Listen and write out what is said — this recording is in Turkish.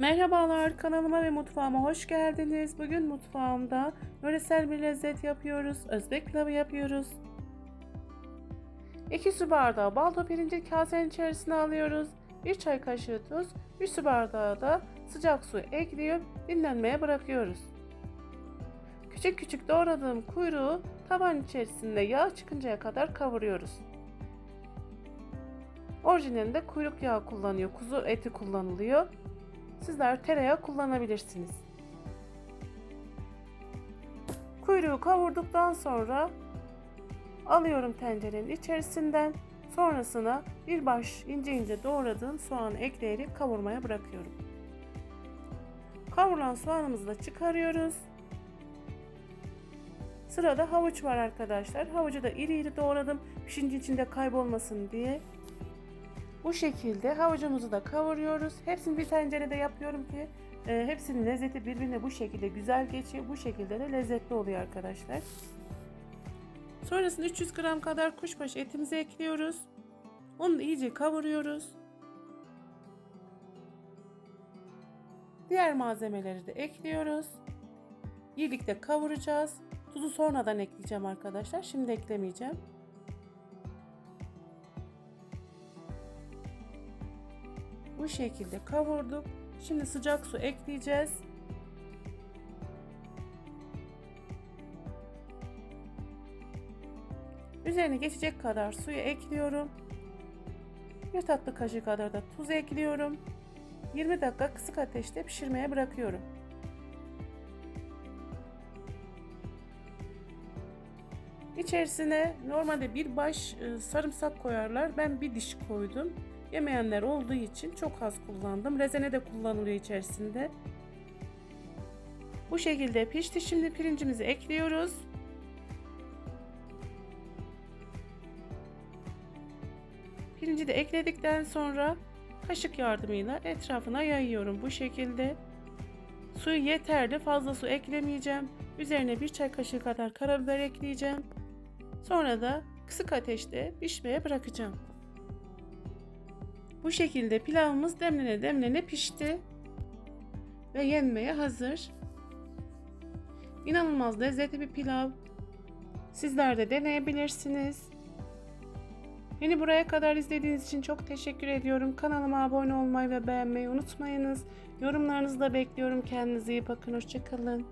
Merhabalar kanalıma ve mutfağıma hoş geldiniz. Bugün mutfağımda yöresel bir lezzet yapıyoruz. Özbek pilavı yapıyoruz. 2 su bardağı baldo pirinci kasenin içerisine alıyoruz. 1 çay kaşığı tuz, 1 su bardağı da sıcak su ekleyip dinlenmeye bırakıyoruz. Küçük küçük doğradığım kuyruğu taban içerisinde yağ çıkıncaya kadar kavuruyoruz. Orijinalinde kuyruk yağı kullanıyor, kuzu eti kullanılıyor. Sizler tereyağı kullanabilirsiniz. Kuyruğu kavurduktan sonra alıyorum tencerenin içerisinden. Sonrasına bir baş ince ince doğradığım soğanı ekleyerek kavurmaya bırakıyorum. Kavurulan soğanımızı da çıkarıyoruz. Sırada havuç var arkadaşlar. Havucu da iri iri doğradım. Pişince içinde kaybolmasın diye. Bu şekilde havucumuzu da kavuruyoruz. Hepsini bir tencerede yapıyorum ki e, hepsinin lezzeti birbirine bu şekilde güzel geçiyor. Bu şekilde de lezzetli oluyor arkadaşlar. Sonrasında 300 gram kadar kuşbaşı etimizi ekliyoruz. Onu da iyice kavuruyoruz. Diğer malzemeleri de ekliyoruz. Birlikte kavuracağız. Tuzu sonradan ekleyeceğim arkadaşlar. Şimdi eklemeyeceğim. Bu şekilde kavurduk. Şimdi sıcak su ekleyeceğiz. Üzerine geçecek kadar suyu ekliyorum. Bir tatlı kaşığı kadar da tuz ekliyorum. 20 dakika kısık ateşte pişirmeye bırakıyorum. İçerisine normalde bir baş e, sarımsak koyarlar. Ben bir diş koydum. Yemeyenler olduğu için çok az kullandım. Rezene de kullanılıyor içerisinde. Bu şekilde pişti. Şimdi pirincimizi ekliyoruz. Pirinci de ekledikten sonra kaşık yardımıyla etrafına yayıyorum bu şekilde. Suyu yeterli. Fazla su eklemeyeceğim. Üzerine bir çay kaşığı kadar karabiber ekleyeceğim. Sonra da kısık ateşte pişmeye bırakacağım. Bu şekilde pilavımız demlene demlene pişti. Ve yenmeye hazır. İnanılmaz lezzetli bir pilav. Sizler de deneyebilirsiniz. Beni buraya kadar izlediğiniz için çok teşekkür ediyorum. Kanalıma abone olmayı ve beğenmeyi unutmayınız. Yorumlarınızı da bekliyorum. Kendinize iyi bakın. Hoşçakalın.